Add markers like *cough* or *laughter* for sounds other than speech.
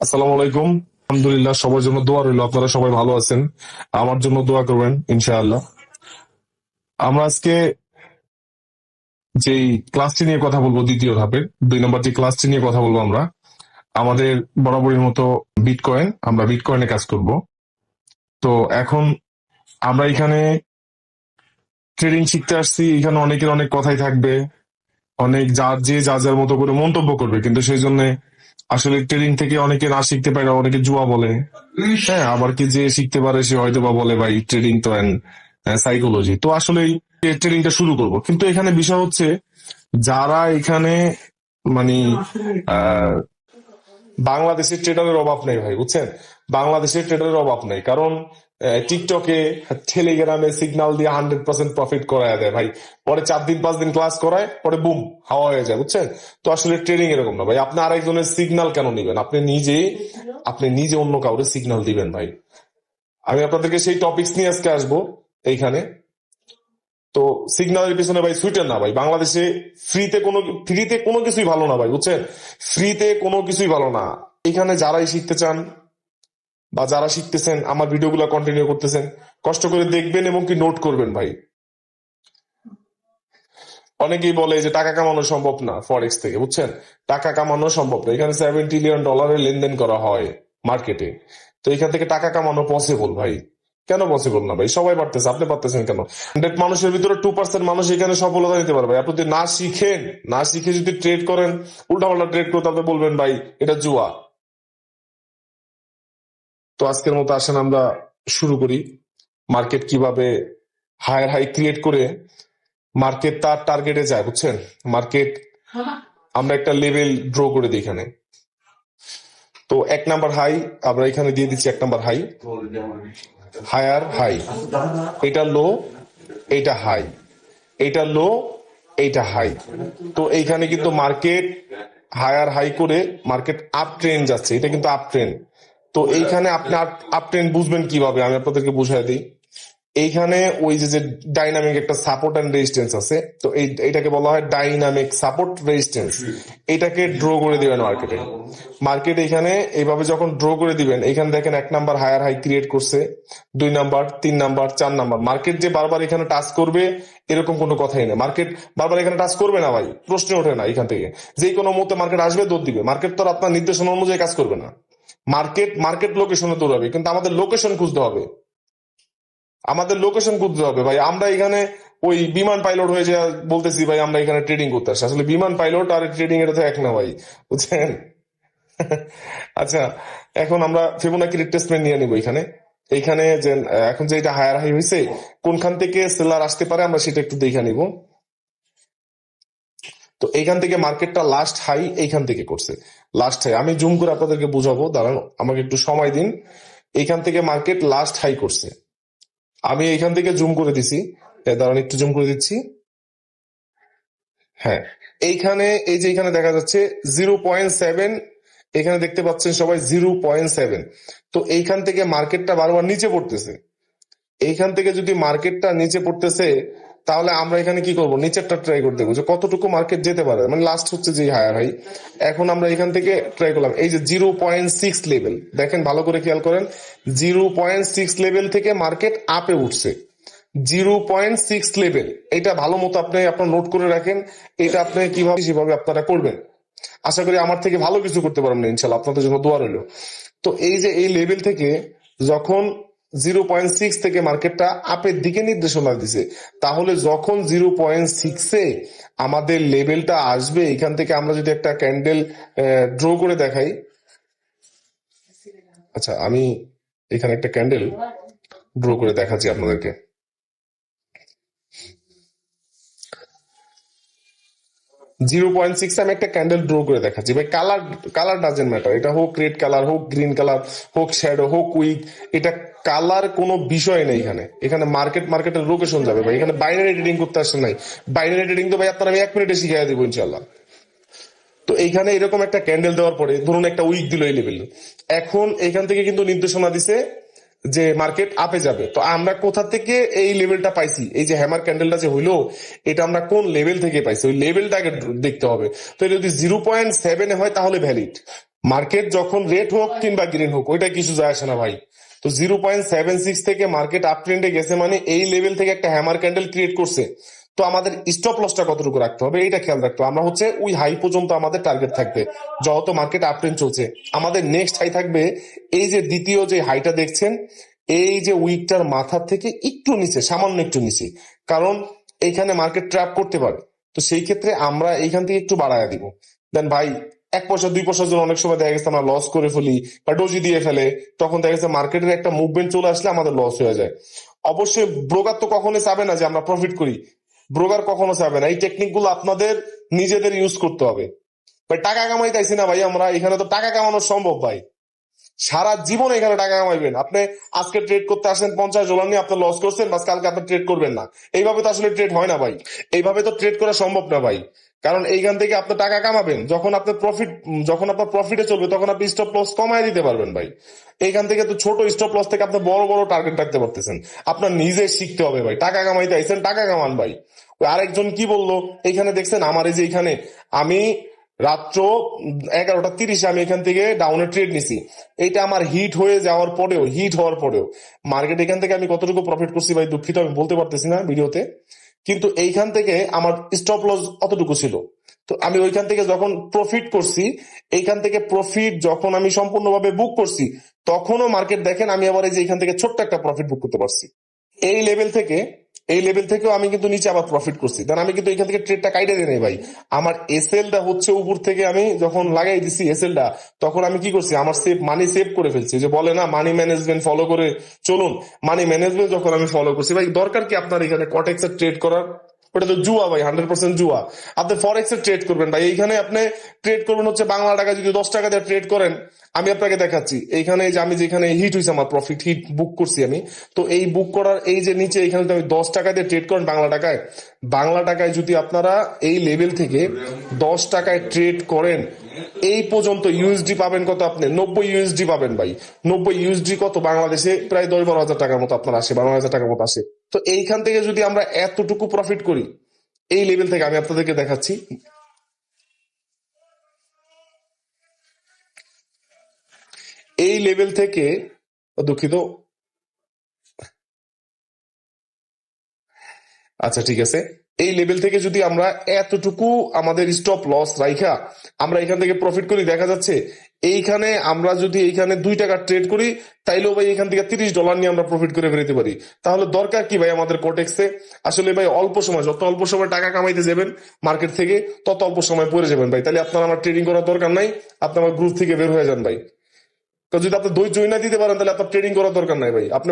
আসসালামু আলাইকুম। আলহামদুলিল্লাহ, সবার জন্য দোয়া রইল। আপনারা সবাই ভালো আছেন। আমার জন্য দোয়া করবেন, ইনশাআল্লাহ। আমরা আজকে যেই ক্লাসটি নিয়ে কথা বলব, দ্বিতীয় ধাপের, দুই নম্বর যে ক্লাসটি নিয়ে কথা বলব আমরা, আমাদের বরাবরের মতো বিটকয়েন আমরা বিটকয়েনে কাজ করব। তো এখন আমরা এখানে ট্রেডিং শিখতে আসছি। এখানে অনেকের অনেক কথাই থাকবে। অনেক যার যে যা যার মতো করে মন্তব্য করবে, কিন্তু সেই জন্য আসলে ট্রেনিং থেকে অনেকে না শিখতে পারে, অনেকে জুয়া বলে। হ্যাঁ আবার কি যে শিখতে পারে সে হয়তো বা বলে, ভাই ট্রেনিং তো সাইকোলজি তো আসলে ট্রেনিংটা শুরু করব। কিন্তু এখানে বিষয় হচ্ছে, যারা এখানে মানে বাংলাদেশের ট্রেডারের অভাব নেই ভাই, বুঝছেন? বাংলাদেশের ট্রেডারের অভাব নেই। কারণ টিকটকে টেলিগ্রামে সিগন্যাল দিয়ে হান্ড্রেড পার্সেন্ট প্রফিট করায় দেয় ভাই। পরে চার দিন, পাঁচ দিন ক্লাস করায়, পরে বুম হাওয়া হয়ে যায়, বুঝছেন? তো আসলে ট্রেডিং এরকম না ভাই। আপনি আরেকজনের সিগনাল কেন নিবেন? আপনি নিজে আপনি নিজে অন্য কাউরে সিগন্যাল দিবেন ভাই। আমি আপনাদেরকে সেই টপিকস নিয়ে আজকে আসব, এইখানে। তো সিগন্যালের পিছনে ভাই সুইটার না ভাই। বাংলাদেশে ফ্রিতে কোনো ফ্রিতে কোনো কিছুই ভালো না ভাই, বুঝছেন? ফ্রিতে কোনো কিছুই ভালো না। এখানে যারাই শিখতে চান বা যারা শিখতেছেন, আমার ভিডিওগুলো কন্টিনিউ করতেছেন, কষ্ট করে দেখবেন এবং কি নোট করবেন ভাই। অনেকেই বলে যে টাকা কামানো সম্ভব না ফরেক্স থেকে, বুঝছেন? টাকা কামানো সম্ভব না। এখানে সেভেন ট্রিলিয়ন ডলারের লেনদেন করা হয় মার্কেটে তো এখান থেকে টাকা কামানো পসিবল ভাই। কেন পসিবল না ভাই? সবাই পারতেছে আপনি পারতেছেন কেন? হান্ড্রেড মানুষের ভিতরে টু পার্সেন্ট মানুষ এখানে সফলতা নিতে পারবে। আপনি যদি না শিখেন না শিখে যদি ট্রেড করেন উল্টাপাল্টা ট্রেড করে তাহলে বলবেন ভাই এটা জুয়া। তো আজকের মতো আসেন আমরা শুরু করি। মার্কেট কীভাবে হায়ার হাই ক্রিয়েট করে মার্কেট তার টার্গেটে যায় বুঝছেন? মার্কেট আমরা একটা লেভেল ড্র করে দিই এখানে। তো এক নাম্বার হাই, আমরা এখানে দিয়ে দিচ্ছি এক নাম্বার হাই। Higher high. এটা লো, এটা হাই। এটা লো এইটা হাই। তো এইখানে কিন্তু মার্কেট হায়ার হাই করে মার্কেট আপ ট্রেন যাচ্ছে। এটা কিন্তু আপ ট্রেন। তো এইখানে আপনি আপ ট্রেন বুঝবেন কীভাবে? আমি আপনাদেরকে বুঝাই দিই। এইখানে ওই যে যে ডাইনামিক একটা সাপোর্ট অ্যান্ড রেজিস্ট্যান্স আছে, তো এই এটাকে বলা হয় ডাইনামিক সাপোর্ট রেজিস্ট্যান্স এটাকে ড্র করে দিবেন মার্কেটে মার্কেট এখানে এইভাবে যখন ড্র করে দিবেন, এখানে দেখেন এক নাম্বার হায়ার হাই ক্রিয়েট করছে, দুই নাম্বার তিন নাম্বার চার নাম্বার মার্কেট যে বারবার এখানে টাচ করবে, এরকম কোনো কথাই নেই। মার্কেট বারবার এখানে টাচ করবে না ভাই, প্রশ্ন ওঠে না এখান থেকে। যে কোনো মুহূর্তে মার্কেট আসবে, দৌড় দিবে। মার্কেট তো আপনার নির্দেশনা অনুযায়ী কাজ করবে না। মার্কেট মার্কেট লোকেশনে দৌড়াবে, কিন্তু আমাদের লোকেশন খুঁজতে হবে। আমাদের লোকেশন খুঁজতে হবে। ভাই, আমরা এখানে ওই বিমান পাইলট হয়ে যা বলতেছি, ভাই, আমরা এখানে ট্রেডিং করতে আসছি আসলে বিমান পাইলট আর ট্রেডিং এটা তো এক না ভাই, বুঝছেন? *laughs* আচ্ছা এখন আমরা ফিবোনাকি রিট্রেসমেন্ট নিয়ে নিব এখানে। এইখানে যে এখন যে এটা হায়ার হাই হয়েছে কোনখান থেকে সেলার আসতে পারে আমরা সেটা একটু দেখে নিব। তো এইখান থেকে মার্কেটটা লাস্ট হাই এইখান থেকে করছে। লাস্ট হাই আমি জুম করে আপনাদেরকে বুঝাবো, দাঁড়ান, আমাকে একটু সময় দিন। এইখান থেকে মার্কেট লাস্ট হাই করছে। আমি এখান থেকে জুম করে দিছি। দাঁড়ান, একটু জুম করে দিচ্ছি। হ্যাঁ এইখানে, এই যে এখানে দেখা যাচ্ছে জিরো পয়েন্ট সেভেন এখানে দেখতে পাচ্ছেন সবাই জিরো পয়েন্ট সেভেন তো এইখান থেকে মার্কেটটা বারবার নিচে পড়তেছে। এইখান থেকে যদি মার্কেটটা নিচে পড়তেছে তাহলে আমরা এখানে কি করব? নিচেরটা ট্রাই করতে দেখব যে কতটুকু মার্কেট যেতে পারে। মানে লাস্ট হচ্ছে যে হায়ার হাই এখন আমরা এখান থেকে ট্রাই করলাম। এই যে জিরো পয়েন্ট সিক্স লেভেল দেখেন ভালো করে খেয়াল করেন। জিরো পয়েন্ট সিক্স লেভেল থেকে মার্কেট আপে উঠছে। জিরো পয়েন্ট সিক্স লেভেল এটা ভালো মতো আপনি আপনার নোট করে রাখেন। এটা আপনি কীভাবে সেভাবে আপনারা করবেন। আশা করি আমার থেকে ভালো কিছু করতে পারবেন ইনশাল্লাহ আপনাদের জন্য দোয়া রইল। তো এই যে এই লেভেল থেকে যখন জিরো পয়েন্ট সিক্স থেকে মার্কেটটা আপের দিকে নির্দেশনা দিছে। তাহলে যখন জিরো পয়েন্ট সিক্সে আমাদের লেভেলটা আসবে, এখান থেকে আমরা যদি একটা ক্যান্ডেল ড্র করে দেখাই। আচ্ছা আমি এখানে একটা ক্যান্ডেল ড্র করে দেখাচ্ছি আপনাদেরকে। জিরো পয়েন্ট সিক্স আমি একটা ক্যান্ডেল ড্র করে দেখাচ্ছি। ভাই কালার কালার ডাজেন্ট ম্যাটার এটা হোক রেড কালার হোক গ্রিন কালার হোক শ্যাডো হোক উইক এটা কালার কোনো বিষয় নেই এখানে। এখানে মার্কেট মার্কেটের লোকেশন যাবে ভাই। এখানে বাইনারি ট্রেডিং করতে আসছে নাই। বাইনারি ট্রেডিং তো ভাই আপনার আমি এক মিনিটে শিখিয়ে দেবো ইনশাল্লাহ তো এইখানে এরকম একটা ক্যান্ডেল দেওয়ার পরে ধরুন একটা উইক দিল এই লেভেল এখন এখান থেকে কিন্তু নির্দেশনা দিছে যে মার্কেট আপে যাবে। তো আমরা কোথা থেকে এই লেভেলটা পাইছি? এই যে হ্যামার ক্যান্ডেলটা যে হইল, এটা আমরা কোন লেভেল থেকে পাইছি? ওই লেভেলটাকে দেখতে হবে। তো এটা যদি জিরো পয়েন্ট সেভেনে হয়, তাহলে ভ্যালিড মার্কেট যখন রেড হোক কিংবা গ্রিন হোক ওইটা কিছু যায় আসে না ভাই। তো জিরো পয়েন্ট সেভেন সিক্স থেকে মার্কেট আপ ট্রেন্ডে গেছে মানে এই লেভেল থেকে একটা হ্যামার ক্যান্ডেল ক্রিয়েট করছে। তো আমাদের স্টপ লসটা কতটুকু রাখতে হবে এটা খেয়াল রাখতে হবে। আমরা হচ্ছে ওই হাই পর্যন্ত আমাদের টার্গেট থাকবে। যত মার্কেট আপ ট্রেন্ড চলছে, আমাদের নেক্সট হাই থাকবে এই যে দ্বিতীয় যে হাইটা দেখছেন, এই যে উইকটার মাথার থেকে একটু নিচে, সামান্য একটু নিচে। কারণ এইখানে মার্কেট ট্র্যাপ করতে পারে। তো সেই ক্ষেত্রে আমরা এইখান থেকে একটু বাড়ায় দিব। দেন ভাই, এক পয়সা, দুই পয়সার জন্য অনেক সময় দেখা গেছে আমরা লস করে ফেলি বা ডোজি দিয়ে ফেলে। তখন দেখা গেছে মার্কেটের একটা মুভমেন্ট চলে আসলে আমাদের লস হয়ে যায়। অবশ্যই ব্রোকার তো কখনোই চাবে না যে আমরা প্রফিট করি। ব্রোকার কখনো চাবে না। এই টেকনিকগুলো আপনাদের নিজেদের ইউজ করতে হবে। ভাই, টাকা কামাই চাইছি না ভাই আমরা। এখানে তো টাকা কামানো সম্ভব ভাই। সারা জীবন এখানে টাকা কামাইবেন। আপনি আজকে ট্রেড করতে আসেন পঞ্চাশ ডলার নিয়ে আপনি লস করছেন, বাস কালকে আপনি ট্রেড করবেন না। এইভাবে তো আসলে ট্রেড হয় না ভাই। এইভাবে তো ট্রেড করা সম্ভব না ভাই। কারণ এইখান থেকে আপনি টাকা কামাবেন, যখন আপনার প্রফিট যখন আপনার প্রফিটে চলবে, তখন আপনি স্টপ লস কমায় দিতে পারবেন ভাই। এইখান থেকে তো ছোট স্টপ লস থেকে আপনি বড় বড় টার্গেট রাখতে পারতেছেন। আপনার নিজে শিখতে হবে ভাই, টাকা কামাইতে আইছেন, টাকা কামান ভাই। আরেকজন কি বলল, এইখানে দেখছেন, আমার এই যে এইখানে, আমি রাত্র এগারোটা তিরিশে আমি এখান থেকে ডাউনে ট্রেড নিছি। এইটা আমার হিট হয়ে যাওয়ার পরেও হিট হওয়ার পরেও মার্কেট এখান থেকে আমি কতটুকু প্রফিট করছি ভাই, দুঃখিত, আমি বলতে পারতেছি না ভিডিওতে। কিন্তু এইখান থেকে আমার স্টপ লস অতটুকু ছিল। তো আমি ওইখান থেকে যখন প্রফিট করছি, এইখান থেকে প্রফিট যখন আমি সম্পূর্ণভাবে বুক করছি, তখনও মার্কেট দেখেন আমি আবার এই যে এখান থেকে ছোট্ট একটা প্রফিট বুক করতে পারছি। এই লেভেল থেকে এই লেভেল থেকেও আমি কিন্তু নিচে আবার প্রফিট করছি। কারণ আমি কিন্তু এখান থেকে ট্রেডটা কাইটে দিয়ে নেই ভাই। আমার এসএলটা হচ্ছে উপর থেকে আমি যখন লাগাই দিছি এসএলটা তখন আমি কি করছি? আমার সেভ মানি সেভ করে ফেলছি। যে বলে না মানি ম্যানেজমেন্ট ফলো করে চলুন। মানি ম্যানেজমেন্ট যখন আমি ফলো করছি, ভাই দরকার কি আপনার এখানে কটেক্সের ট্রেড করার? ওটা তো জুয়া ভাই হান্ড্রেড পার্সেন্ট জুয়া। আপনি ফরেক্স ট্রেড করবেন ভাই, এইখানে আপনি ট্রেড করবেন হচ্ছে বাংলা টাকা যদি দশ টাকা দিয়ে ট্রেড করেন, আমি আপনাকে দেখাচ্ছি। এইখানে যে আমি যেখানে হিট হয়েছে আমার প্রফিট হিট বুক করছি আমি। তো এই বুক করার, এই যে নিচে এখানে তো আমি দশ টাকা দিয়ে ট্রেড করেন বাংলা টাকায় বাংলা টাকায় যদি আপনারা এই লেভেল থেকে দশ টাকায় ট্রেড করেন, এই পর্যন্ত ইউএসডি পাবেন কত আপনি? নব্বই ইউএসডি পাবেন ভাই। নব্বই ইউএসডি কত? বাংলাদেশে প্রায় দশ বারো হাজার টাকার মতো আপনার আসে বারো হাজার টাকার মতো আসে। তো এইখান থেকে যদি আমরা এতটুকু প্রফিট করি, এই লেভেল থেকে আমি আপনাদেরকে দেখাচ্ছি। এই লেভেল থেকে, দুঃখিত। আচ্ছা ঠিক আছে। এই লেভেল থেকে যদি আমরা এতটুকু আমাদের স্টপ লস রাইখা, আমরা এখান থেকে প্রফিট করি, দেখা যাচ্ছে এইখানে আমরা যদি এইখানে দুই টাকা ট্রেড করি, তাইলেও ভাই এখান থেকে তিরিশ ডলার নিয়ে আমরা প্রফিট করে বেরোতে পারি। তাহলে দরকার কি ভাই আমাদের কোটেক্সে আসলে ভাই অল্প সময়, যত অল্প সময় টাকা কামাইতে যাবেন মার্কেট থেকে, তত অল্প সময় পড়ে যাবেন ভাই। তাহলে আপনার আমার ট্রেডিং করার দরকার নাই, আপনি আমার গ্রুপ থেকে বের হয়ে যান ভাই। যদি আপনি দই জয় না দিতে পারেন, তাহলে আপনার ট্রেডিং করার দরকার নাই ভাই। আপনি